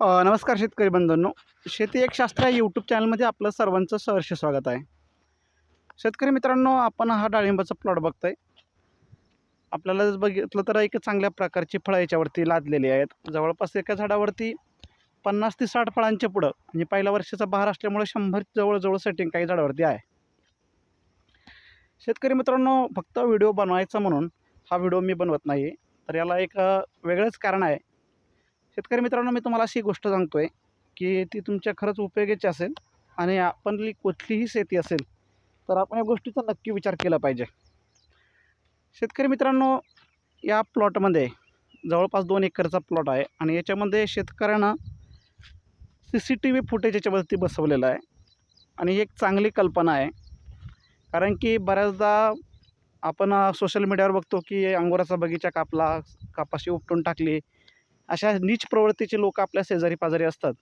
नमस्कार शेतकरी बंधूंनो. शेती एक शास्त्र या यूट्यूब चॅनलमध्ये आपलं सर्वांचं सहर्ष स्वागत आहे. शेतकरी मित्रांनो आपण हा डाळिंबाचा प्लॉट बघतोय. आपल्याला जर बघितलं तर एक चांगल्या प्रकारची फळं याच्यावरती लादलेली आहेत. जवळपास एका झाडावरती पन्नास ते साठ फळांच्या पुढं म्हणजे पहिल्या वर्षाचा बहार असल्यामुळे शंभर जवळजवळ सेटिंग काही झाडावरती आहे. शेतकरी मित्रांनो फक्त व्हिडिओ बनवायचा म्हणून हा व्हिडिओ मी बनवत नाही तर याला एक वेगळंच कारण आहे. शेतकरी मित्रांनो मी तुम्हाला अशी गोष्ट सांगतोय की ती तुमच्या खरंच उपयोगाची असेल आणि आपणली कुठलीही शेती असेल तर आपण या गोष्टीचा नक्की विचार केला पाहिजे. शेतकरी मित्रांनो या प्लॉटमध्ये जवळपास दोन एकरचा प्लॉट आहे आणि याच्यामध्ये शेतकऱ्यांना C C T V footage याच्यावरती बसवलेलं आहे आणि ही एक चांगली कल्पना आहे. कारण की बऱ्याचदा आपण सोशल मीडियावर बघतो की अंगोराचा बगीचा कापला कापाशी उपटून टाकली अशा नीच प्रवृत्तीचे लोक आपल्या शेजारी पाजारी असतात.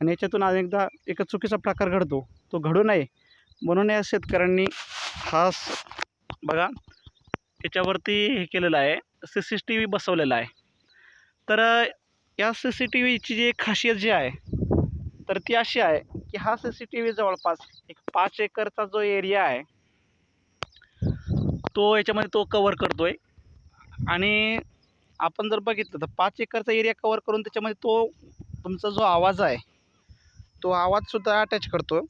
आणि याच्यातून अनेकदा एक चुकीचा प्रकार घडतो. तो घडू नये. म्हणून या शेतकऱ्यांनी हा बघा याच्यावरती हे केलेलं आहे. सी सी टी व्ही बसवलेला आहे. तर या सी सी टी व्हीची जी एक खासियत जी आहे तर ती अशी आहे की हा सी सी टी व्ही जवळपास एक पाच एकरचा जो एरिया आहे तो याच्यामध्ये तो कवर करतो आहे आणि आपण जर बघितलं तर पाच एकरचा एरिया कवर करून त्याच्यामध्ये तो तुमचा जो आवाज आहे तो आवाजसुद्धा अटॅच करतो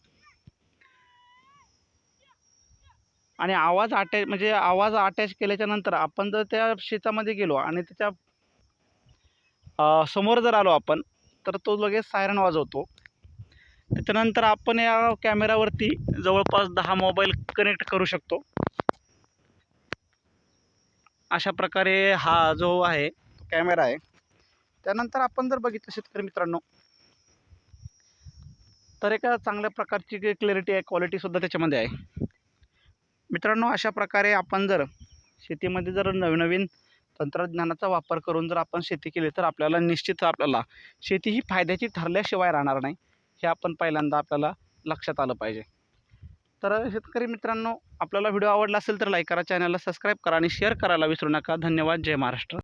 आणि आवाज अटॅच म्हणजे आवाज अटॅच केल्याच्यानंतर आपण जर त्या शेतामध्ये गेलो आणि त्याच्यासमोर जर आलो आपण तर तो लगेच सायरन वाजवतो. त्याच्यानंतर आपण या कॅमेरावरती जवळपास दहा मोबाईल कनेक्ट करू शकतो. अशा प्रकारे हा जो आहे कॅमेरा आहे. त्यानंतर आपण जर बघितलं शेतकरी मित्रांनो तर एका चांगल्या प्रकारची क्लॅरिटी आहे क्वालिटीसुद्धा त्याच्यामध्ये आहे. मित्रांनो अशा प्रकारे आपण जर शेतीमध्ये जर नवनवीन तंत्रज्ञानाचा वापर करून जर आपण शेती केली तर आपल्याला निश्चित आपल्याला शेती ही फायद्याची ठरल्याशिवाय राहणार नाही हे आपण पहिल्यांदा आपल्याला लक्षात आलं पाहिजे. तर शेतकरी मित्रांनो आपल्याला व्हिडिओ आवडला असेल तर लाईक करा चॅनलला सबस्क्राईब करा आणि शेअर करायला विसरू नका. धन्यवाद. जय महाराष्ट्र.